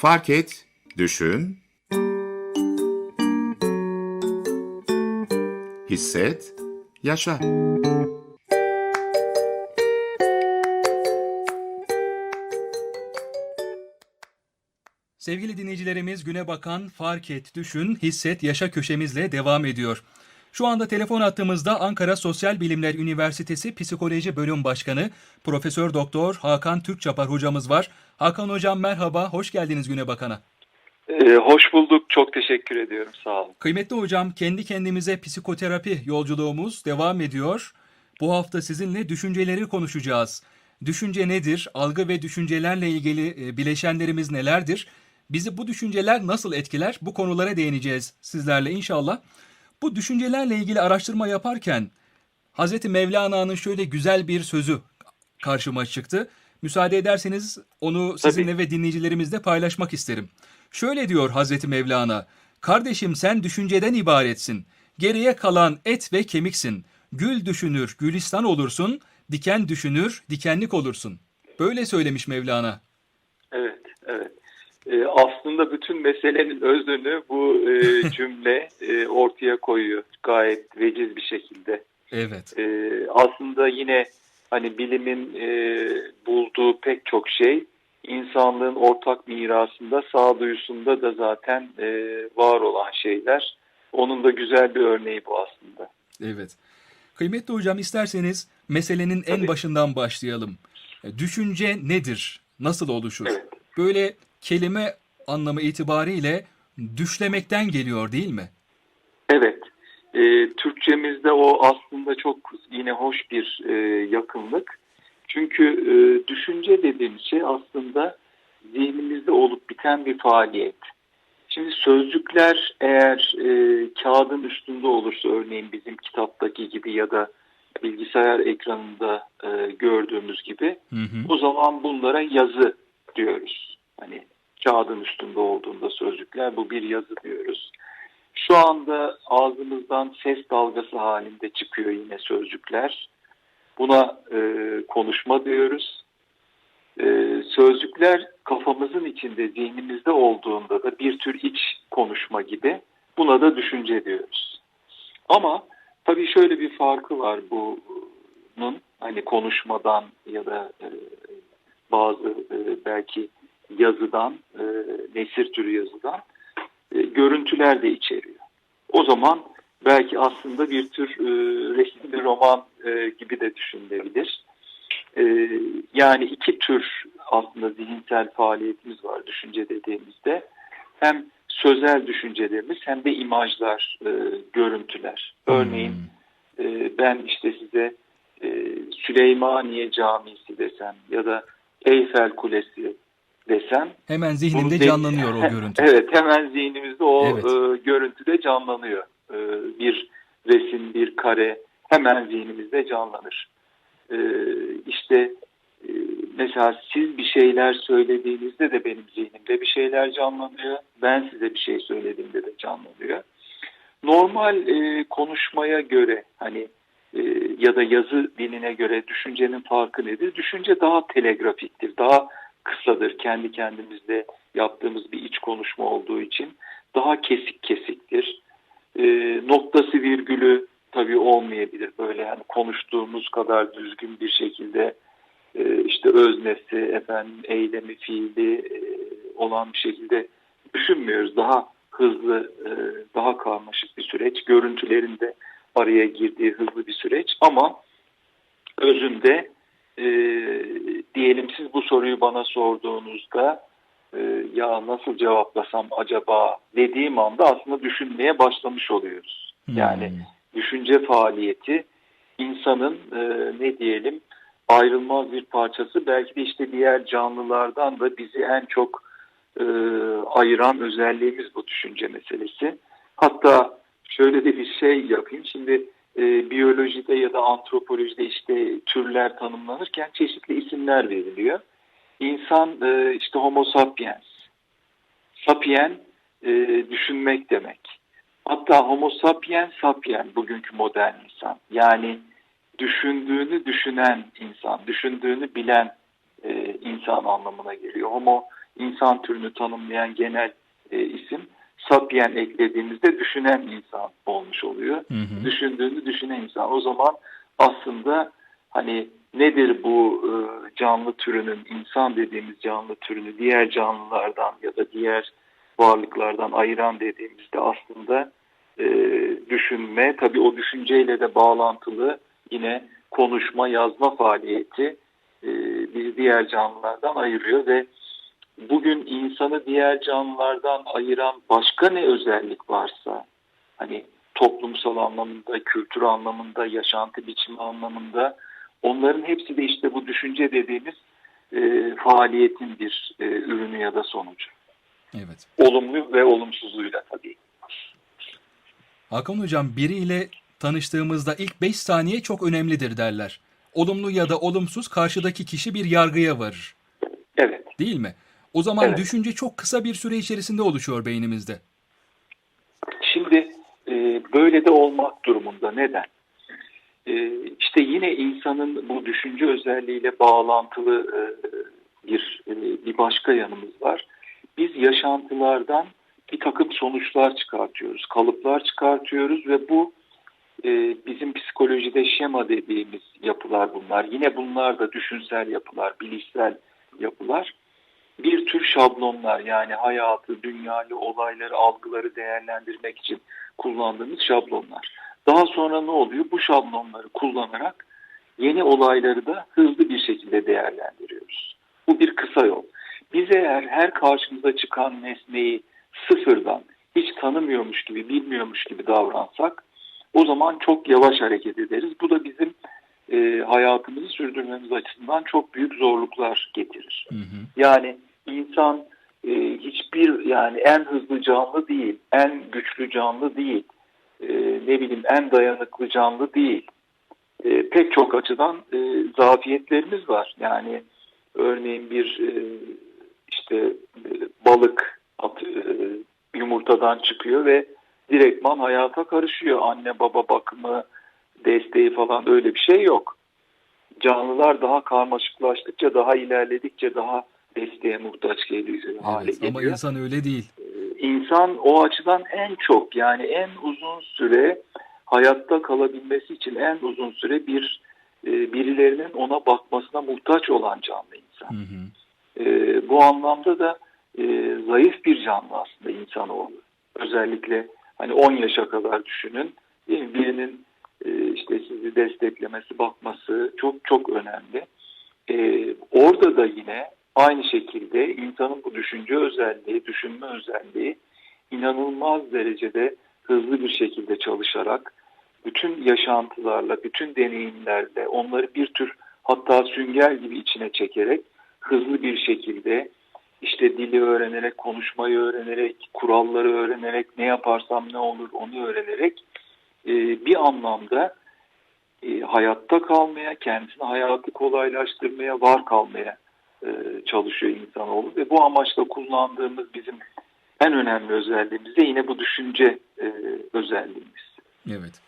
Fark et, düşün, hisset, yaşa. Sevgili dinleyicilerimiz güne bakan Fark Et, Düşün, Hisset, Yaşa köşemizle devam ediyor. Şu anda telefon attığımızda Ankara Sosyal Bilimler Üniversitesi Psikoloji Bölüm Başkanı Profesör Doktor Hakan Türkçapar hocamız var. Hakan hocam merhaba, hoş geldiniz güne bakana. Ee, hoş bulduk. Çok teşekkür ediyorum. Sağ olun. Kıymetli hocam, kendi kendimize psikoterapi yolculuğumuz devam ediyor. Bu hafta sizinle düşünceleri konuşacağız. Düşünce nedir? Algı ve düşüncelerle ilgili e, bileşenlerimiz nelerdir? Bizi bu düşünceler nasıl etkiler? Bu konulara değineceğiz sizlerle inşallah. Bu düşüncelerle ilgili araştırma yaparken Hazreti Mevlana'nın şöyle güzel bir sözü karşıma çıktı. Müsaade ederseniz onu sizinle ve dinleyicilerimizle paylaşmak isterim. Şöyle diyor Hazreti Mevlana, Kardeşim sen düşünceden ibaretsin. Geriye kalan et ve kemiksin. Gül düşünür, gülistan olursun. Diken düşünür, dikenlik olursun. Böyle söylemiş Mevlana. Evet, evet. Ee, aslında bütün meselenin özünü bu e, cümle e, ortaya koyuyor gayet veciz bir şekilde. Evet. Ee, aslında yine hani bilimin e, bulduğu pek çok şey insanlığın ortak mirasında, sağduyusunda da zaten e, var olan şeyler. Onun da güzel bir örneği bu aslında. Evet. Kıymetli hocam isterseniz meselenin en Tabii. başından başlayalım. E, Düşünce nedir? Nasıl oluşur? Evet. Böyle kelime anlamı itibariyle düşlemekten geliyor değil mi? Evet. E, Türkçemizde o aslında çok yine hoş bir e, yakınlık. Çünkü e, düşünce dediğimiz şey aslında zihnimizde olup biten bir faaliyet. Şimdi sözcükler eğer e, kağıdın üstünde olursa örneğin bizim kitaptaki gibi ya da bilgisayar ekranında e, gördüğümüz gibi Hı hı. o zaman bunlara yazı diyoruz. Kağıdın üstünde olduğunda sözcükler bu bir yazı diyoruz. Şu anda ağzımızdan ses dalgası halinde çıkıyor yine sözcükler. Buna e, konuşma diyoruz. E, sözcükler kafamızın içinde, zihnimizde olduğunda da bir tür iç konuşma gibi. Buna da düşünce diyoruz. Ama tabii şöyle bir farkı var bunun. Hani konuşmadan ya da e, bazı e, belki yazıdan, e, nesir türü yazıdan e, görüntüler de içeriyor. O zaman belki aslında bir tür e, resimli roman e, gibi de düşünülebilir. E, yani iki tür aslında zihinsel faaliyetimiz var düşünce dediğimizde. Hem sözel düşüncelerimiz hem de imajlar, e, görüntüler. Örneğin e, ben işte size e, Süleymaniye Camisi desem ya da Eyfel Kulesi desem Hemen zihnimde de- canlanıyor o görüntü. Evet hemen zihnimizde o Evet. e, görüntüde canlanıyor. E, bir resim, bir kare hemen zihnimizde canlanır. E, işte e, mesela siz bir şeyler söylediğinizde de benim zihnimde bir şeyler canlanıyor. Ben size bir şey söylediğimde de canlanıyor. Normal e, konuşmaya göre hani e, ya da yazı diline göre düşüncenin farkı nedir? Düşünce daha telegrafiktir, daha kısadır. Kendi kendimizle yaptığımız bir iç konuşma olduğu için daha kesik kesiktir. E, noktası virgülü tabii olmayabilir. Böyle yani konuştuğumuz kadar düzgün bir şekilde e, işte öznesi, efendim eylemi, fiili e, olan bir şekilde düşünmüyoruz. Daha hızlı, e, daha karmaşık bir süreç. Görüntülerin de araya girdiği hızlı bir süreç ama özünde e, diyelim siz bu soruyu bana sorduğunuzda e, ya nasıl cevaplasam acaba dediğim anda aslında düşünmeye başlamış oluyoruz. Yani Hmm. düşünce faaliyeti insanın e, ne diyelim ayrılmaz bir parçası. Belki de işte diğer canlılardan da bizi en çok e, ayıran özelliğimiz bu düşünce meselesi. Hatta şöyle de bir şey yapayım. Şimdi e, biyolojide ya da antropolojide işte türler tanımlanırken çeşitli isimler veriliyor. İnsan e, işte homo sapiens. Sapien e, düşünmek demek. Hatta homo sapiens sapien bugünkü modern insan. Yani düşündüğünü düşünen insan, düşündüğünü bilen e, insan anlamına geliyor. Homo insan türünü tanımlayan genel e, isim. Sapien eklediğimizde düşünen insan olmuş oluyor. Hı hı. Düşündüğünü düşünen insan. O zaman aslında hani nedir bu e, canlı türünün, insan dediğimiz canlı türünü diğer canlılardan ya da diğer varlıklardan ayıran dediğimizde aslında e, düşünme, tabii o düşünceyle de bağlantılı yine konuşma, yazma faaliyeti e, bizi diğer canlılardan ayırıyor ve bugün insanı diğer canlılardan ayıran başka ne özellik varsa hani toplumsal anlamında, kültür anlamında, yaşantı biçimi anlamında onların hepsi de işte bu düşünce dediğimiz e, faaliyetin bir e, ürünü ya da sonucu. Evet. Olumlu ve olumsuzluğuyla tabii. Hakan Hocam biriyle tanıştığımızda ilk 5 saniye çok önemlidir derler. Olumlu ya da olumsuz karşıdaki kişi bir yargıya varır. Evet. Değil mi? O zaman Evet. düşünce çok kısa bir süre içerisinde oluşuyor beynimizde. Şimdi e, böyle de olmak durumunda. Neden? E, işte yine insanın bu düşünce özelliğiyle bağlantılı e, bir e, bir başka yanımız var. Biz yaşantılardan bir takım sonuçlar çıkartıyoruz, kalıplar çıkartıyoruz ve bu e, bizim psikolojide şema dediğimiz yapılar bunlar. Yine bunlar da düşünsel yapılar, bilişsel yapılar. Şablonlar yani hayatı, dünyayı, olayları, algıları değerlendirmek için kullandığımız şablonlar. Daha sonra ne oluyor? Bu şablonları kullanarak yeni olayları da hızlı bir şekilde değerlendiriyoruz. Bu bir kısa yol. Biz eğer her karşımıza çıkan nesneyi sıfırdan hiç tanımıyormuş gibi, bilmiyormuş gibi davransak o zaman çok yavaş hareket ederiz. Bu da bizim e, hayatımızı sürdürmemiz açısından çok büyük zorluklar getirir. Hı hı. Yani insan e, hiçbir yani en hızlı canlı değil, en güçlü canlı değil, e, ne bileyim en dayanıklı canlı değil. E, pek çok açıdan e, zafiyetlerimiz var. Yani örneğin bir e, işte e, balık at, e, yumurtadan çıkıyor ve direktman hayata karışıyor. Anne baba bakımı, desteği falan öyle bir şey yok. Canlılar daha karmaşıklaştıkça, daha ilerledikçe daha desteğe muhtaç geliyor, hale Evet, geliyor. ama insan öyle değil. İnsan o açıdan en çok yani en uzun süre hayatta kalabilmesi için en uzun süre bir e, birilerinin ona bakmasına muhtaç olan canlı insan. Hı hı. E, bu anlamda da e, zayıf bir canlı aslında insanoğlu. Özellikle hani 10 yaşa kadar düşünün. Değil mi? Birinin e, işte sizi desteklemesi, bakması çok çok önemli. E, orada da yine aynı şekilde insanın bu düşünce özelliği, düşünme özelliği inanılmaz derecede hızlı bir şekilde çalışarak bütün yaşantılarla, bütün deneyimlerle onları bir tür hatta sünger gibi içine çekerek hızlı bir şekilde işte dili öğrenerek, konuşmayı öğrenerek, kuralları öğrenerek, ne yaparsam ne olur onu öğrenerek e, bir anlamda e, hayatta kalmaya, kendisine hayatı kolaylaştırmaya, var kalmaya çalışıyor insanoğlu ve bu amaçla kullandığımız bizim en önemli özelliğimiz de yine bu düşünce e, özelliğimiz. Evet.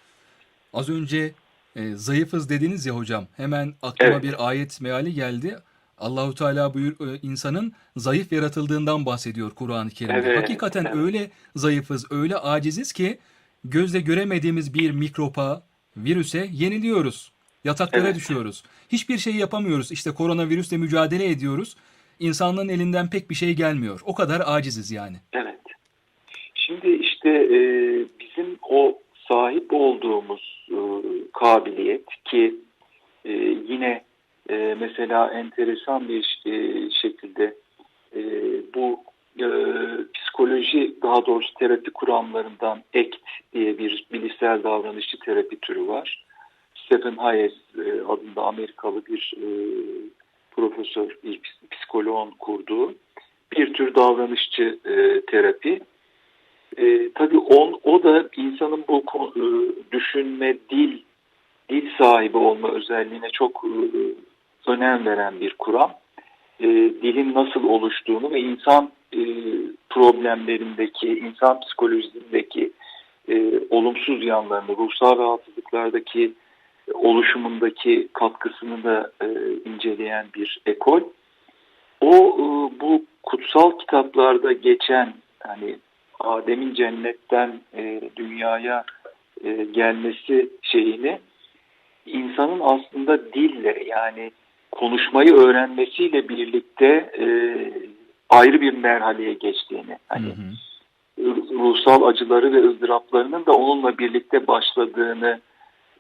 Az önce e, zayıfız dediniz ya hocam. Hemen aklıma Evet. bir ayet meali geldi. Allahu Teala buyur e, insanın zayıf yaratıldığından bahsediyor Kur'an-ı Kerim'de. Evet, Hakikaten evet. öyle zayıfız, öyle aciziz ki gözle göremediğimiz bir mikropa, virüse yeniliyoruz. Yataklara Evet. düşüyoruz. Hiçbir şey yapamıyoruz. İşte koronavirüsle mücadele ediyoruz. İnsanlığın elinden pek bir şey gelmiyor. O kadar aciziz yani. Evet. Şimdi işte e, bizim o sahip olduğumuz e, kabiliyet ki e, yine e, mesela enteresan bir e, şekilde e, bu e, psikoloji daha doğrusu terapi kuramlarından ACT diye bir bilişsel davranışçı terapi türü var. Stephen Hayes e, adında Amerikalı bir e, profesör, bir psikoloğun kurduğu bir tür davranışçı e, terapi. Tabii on, o da insanın bu düşünme, dil, dil sahibi olma özelliğine çok önem veren bir kuram. Dilin nasıl oluştuğunu ve insan problemlerindeki, insan psikolojisindeki e, olumsuz yanlarını, ruhsal rahatsızlıklardaki oluşumundaki katkısını da e, inceleyen bir ekol. o e, bu kutsal kitaplarda geçen hani Adem'in cennetten e, dünyaya e, gelmesi şeyini insanın aslında dille yani konuşmayı öğrenmesiyle birlikte e, ayrı bir merhaleye geçtiğini hani Hı hı. ruhsal acıları ve ızdıraplarının da onunla birlikte başladığını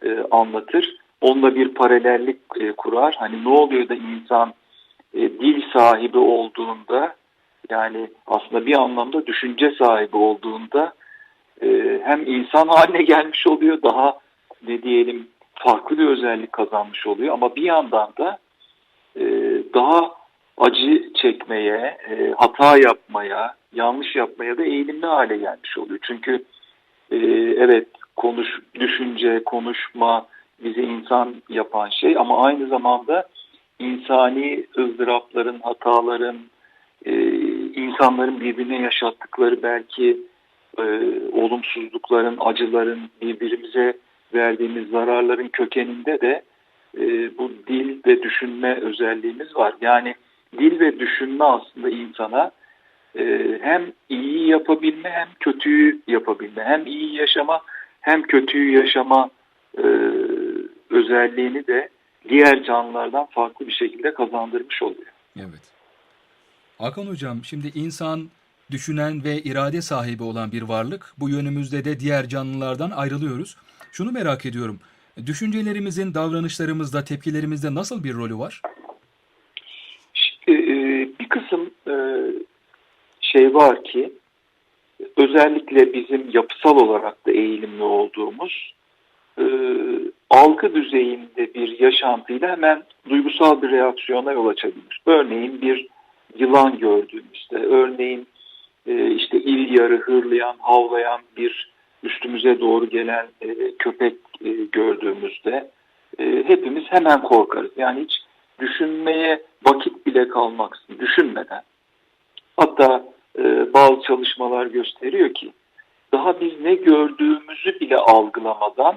e, anlatır. Onunla bir paralellik e, kurar. Hani ne oluyor da insan e, dil sahibi olduğunda yani aslında bir anlamda düşünce sahibi olduğunda e, hem insan haline gelmiş oluyor daha ne diyelim farklı bir özellik kazanmış oluyor ama bir yandan da e, daha acı çekmeye, e, hata yapmaya, yanlış yapmaya da eğilimli hale gelmiş oluyor. Çünkü e, evet konuş, düşünce, konuşma bizi insan yapan şey ama aynı zamanda insani ızdırapların, hataların, e, insanların birbirine yaşattıkları belki e, olumsuzlukların, acıların, birbirimize verdiğimiz zararların kökeninde de e, bu dil ve düşünme özelliğimiz var. Yani dil ve düşünme aslında insana e, hem iyi yapabilme hem kötüyü yapabilme, hem iyi yaşama kötüyü yaşama e, özelliğini de diğer canlılardan farklı bir şekilde kazandırmış oluyor. Evet. Hakan Hocam, şimdi insan düşünen ve irade sahibi olan bir varlık. Bu yönümüzde de diğer canlılardan ayrılıyoruz. Şunu merak ediyorum. Düşüncelerimizin davranışlarımızda, tepkilerimizde nasıl bir rolü var? Şimdi e, bir kısım e, şey var ki özellikle bizim yapısal olarak da eğilimli olduğumuz e, algı düzeyinde bir yaşantıyla hemen duygusal bir reaksiyona yol açabilir. Örneğin bir yılan gördüğümüzde, örneğin e, işte il yarı hırlayan, havlayan bir üstümüze doğru gelen e, köpek e, gördüğümüzde e, hepimiz hemen korkarız. Yani hiç düşünmeye vakit bile kalmaksın, düşünmeden. Hatta e, bazı çalışmalar gösteriyor ki daha biz ne gördüğümüzü bile algılamadan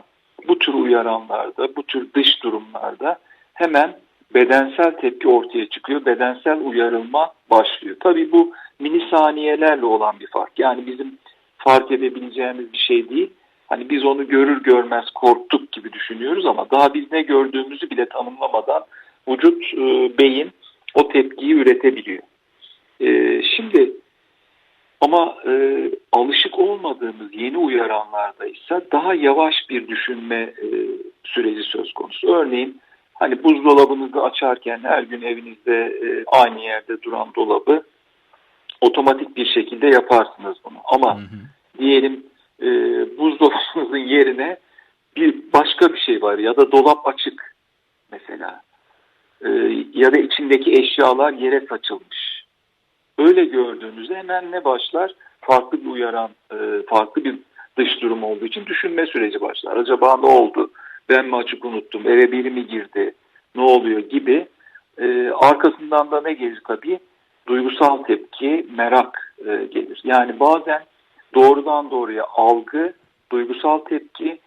bu tür uyaranlarda, bu tür dış durumlarda hemen bedensel tepki ortaya çıkıyor. Bedensel uyarılma başlıyor. Tabii bu milisaniyelerle olan bir fark. Yani bizim fark edebileceğimiz bir şey değil. Hani biz onu görür görmez korktuk gibi düşünüyoruz ama daha biz ne gördüğümüzü bile tanımlamadan vücut, e, beyin o tepkiyi üretebiliyor. E, şimdi ama e, alışık olmadığımız yeni uyaranlarda ise daha yavaş bir düşünme e, süreci söz konusu. Örneğin hani buzdolabınızı açarken her gün evinizde e, aynı yerde duran dolabı otomatik bir şekilde yaparsınız bunu. Ama Hı hı. diyelim e, buzdolabınızın yerine bir başka bir şey var ya da dolap açık mesela E, ya da içindeki eşyalar yere saçılmış. Öyle gördüğünüzde hemen ne başlar? Farklı bir uyaran, e, farklı bir dış durum olduğu için düşünme süreci başlar. Acaba ne oldu? Ben mi açık unuttum? Eve biri mi girdi? Ne oluyor gibi. E, arkasından da ne gelir tabii? Duygusal tepki, merak e, gelir. Yani bazen doğrudan doğruya algı, duygusal tepki,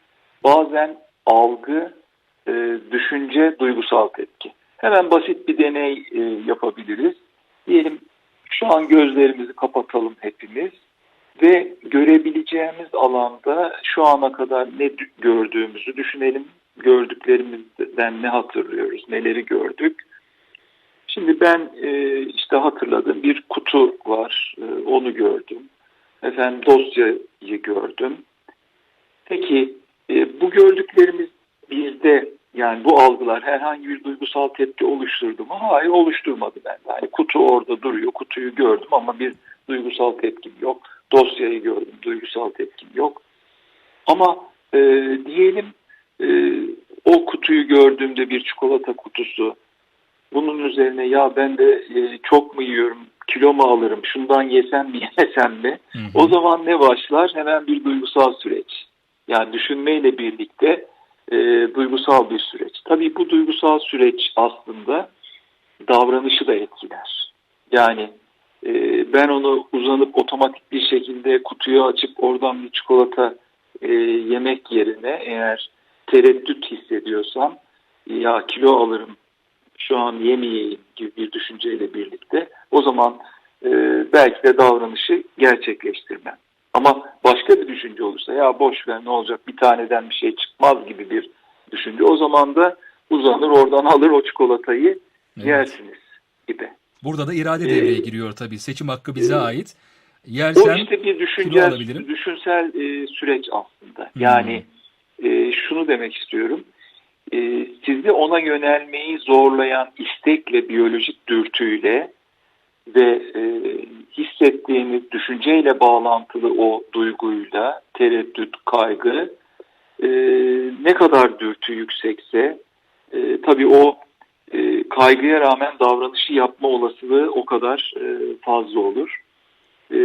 bazen algı, düşünce, duygusal tepki. Hemen basit bir deney yapabiliriz. Şu an gözlerimizi kapatalım hepimiz ve görebileceğimiz alanda şu ana kadar ne dü- gördüğümüzü düşünelim. Gördüklerimizden ne hatırlıyoruz, neleri gördük. Şimdi ben e, işte hatırladım bir kutu var, e, onu gördüm. Efendim dosyayı gördüm. Peki e, bu gördüklerimiz bizde yani bu algılar herhangi bir duygusal tepki oluşturdu mu? Hayır oluşturmadı bende. Yani kutu orada duruyor, kutuyu gördüm ama bir duygusal tepkim yok. Dosyayı gördüm, duygusal tepkim yok. Ama e, diyelim e, o kutuyu gördüğümde bir çikolata kutusu, bunun üzerine ya ben de e, çok mu yiyorum, kilo mu alırım, şundan yesem mi yemesem mi? Hı hı. O zaman ne başlar? Hemen bir duygusal süreç. Yani düşünmeyle birlikte e, duygusal bir süreç. Tabii bu duygusal süreç aslında davranışı da etkiler. Yani e, ben onu uzanıp otomatik bir şekilde kutuyu açıp oradan bir çikolata e, yemek yerine eğer tereddüt hissediyorsam ya kilo alırım şu an yemeyeyim gibi bir düşünceyle birlikte o zaman e, belki de davranışı gerçekleştirmem. Ama başka bir düşünce olursa ya boş ver ne olacak bir taneden bir şey çıkmaz gibi bir düşünce o zaman da uzanır oradan alır o çikolatayı Evet. yersiniz gibi. Burada da irade Ee, devreye giriyor tabii. Seçim hakkı bize e, ait. O Yersen işte bir alabilirim. düşünsel e, süreç aslında. Hmm. Yani e, şunu demek istiyorum. E, sizi ona yönelmeyi zorlayan istekle, biyolojik dürtüyle ve e, hissettiğiniz düşünceyle bağlantılı o duyguyla, tereddüt, kaygı e, ne kadar dürtü yüksekse e, tabii o e, kaygıya rağmen davranışı yapma olasılığı o kadar e, fazla olur. E,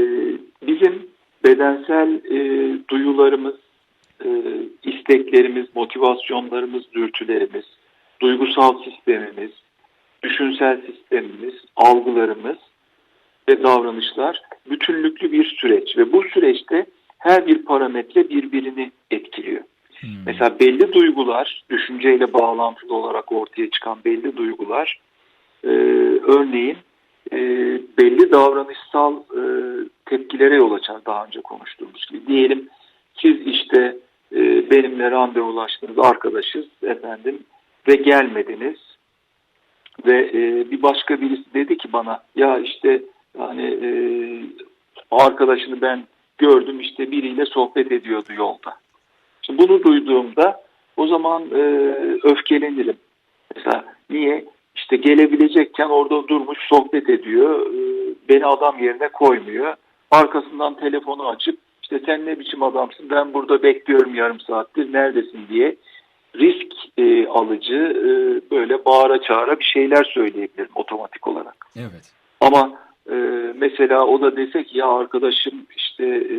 bizim bedensel e, duyularımız, e, isteklerimiz, motivasyonlarımız, dürtülerimiz, duygusal sistemimiz, düşünsel sistemimiz, algılarımız ve davranışlar bütünlüklü bir süreç ve bu süreçte her bir parametre birbirini etkiliyor. Hmm. Mesela belli duygular, düşünceyle bağlantılı olarak ortaya çıkan belli duygular, e, örneğin e, belli davranışsal e, tepkilere yol açar daha önce konuştuğumuz gibi. Diyelim siz işte e, benimle randevulaştınız, arkadaşız efendim ve gelmediniz ve e, bir başka birisi dedi ki bana ya işte yani e, arkadaşını ben gördüm işte biriyle sohbet ediyordu yolda. Şimdi bunu duyduğumda o zaman e, öfkelenirim. Mesela niye? İşte gelebilecekken orada durmuş sohbet ediyor. E, beni adam yerine koymuyor. Arkasından telefonu açıp işte sen ne biçim adamsın ben burada bekliyorum yarım saattir neredesin diye risk e, alıcı e, böyle bağıra çağıra bir şeyler söyleyebilirim otomatik olarak. Evet. Ama e, mesela o da desek ya arkadaşım işte e,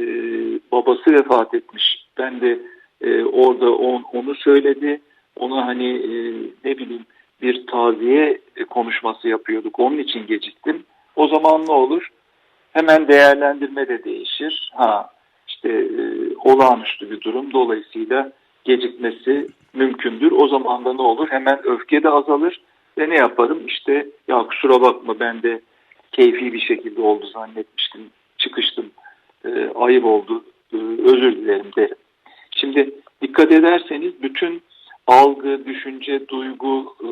babası vefat etmiş. Ben de e, orada on, onu söyledi. Ona hani e, ne bileyim bir taziye konuşması yapıyorduk. Onun için geciktim. O zaman ne olur? Hemen değerlendirme de değişir. Ha işte e, olağanüstü bir durum. Dolayısıyla gecikmesi mümkündür. O zaman da ne olur? Hemen öfke de azalır. Ve ne yaparım? İşte ya kusura bakma ben de keyfi bir şekilde oldu zannetmiştim. Çıkıştım. E, ayıp oldu. E, özür dilerim derim. Şimdi dikkat ederseniz bütün algı, düşünce, duygu e,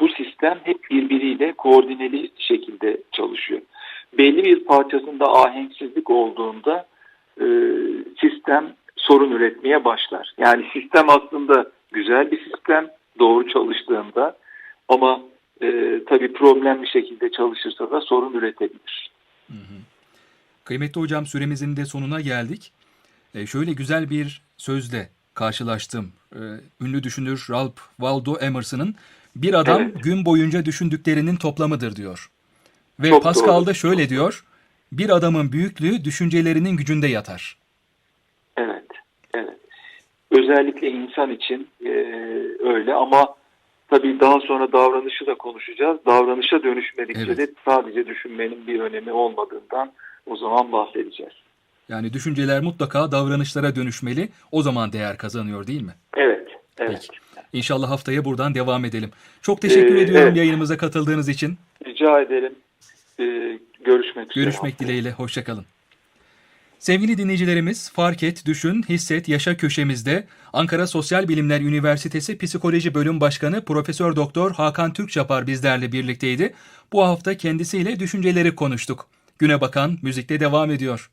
bu sistem hep birbiriyle koordineli şekilde çalışıyor. Belli bir parçasında ahenksizlik olduğunda e, sistem sorun üretmeye başlar. Yani sistem aslında güzel bir sistem doğru çalıştığında ama e, tabii problemli şekilde çalışırsa da sorun üretebilir. Kıymetli hocam süremizin de sonuna geldik. E, şöyle güzel bir sözle karşılaştım. E, ünlü düşünür Ralph Waldo Emerson'ın bir adam Evet. gün boyunca düşündüklerinin toplamıdır diyor. Ve Çok Pascal doğru, da şöyle diyor. Bir adamın büyüklüğü düşüncelerinin gücünde yatar. Evet, evet. Özellikle insan için e, öyle ama tabii daha sonra davranışı da konuşacağız. Davranışa dönüşmedikçe Evet. de sadece düşünmenin bir önemi olmadığından o zaman bahsedeceğiz. Yani düşünceler mutlaka davranışlara dönüşmeli. O zaman değer kazanıyor değil mi? Evet, evet. Peki. İnşallah haftaya buradan devam edelim. Çok teşekkür Ee, ediyorum evet. yayınımıza katıldığınız için. Rica ederim. E, görüşmek üzere. Görüşmek dileğiyle. Hoşçakalın. Sevgili dinleyicilerimiz, Fark Et, Düşün, Hisset, Yaşa köşemizde Ankara Sosyal Bilimler Üniversitesi Psikoloji Bölüm Başkanı Profesör Doktor Hakan Türkçapar bizlerle birlikteydi. Bu hafta kendisiyle düşünceleri konuştuk. Güne bakan müzikle devam ediyor.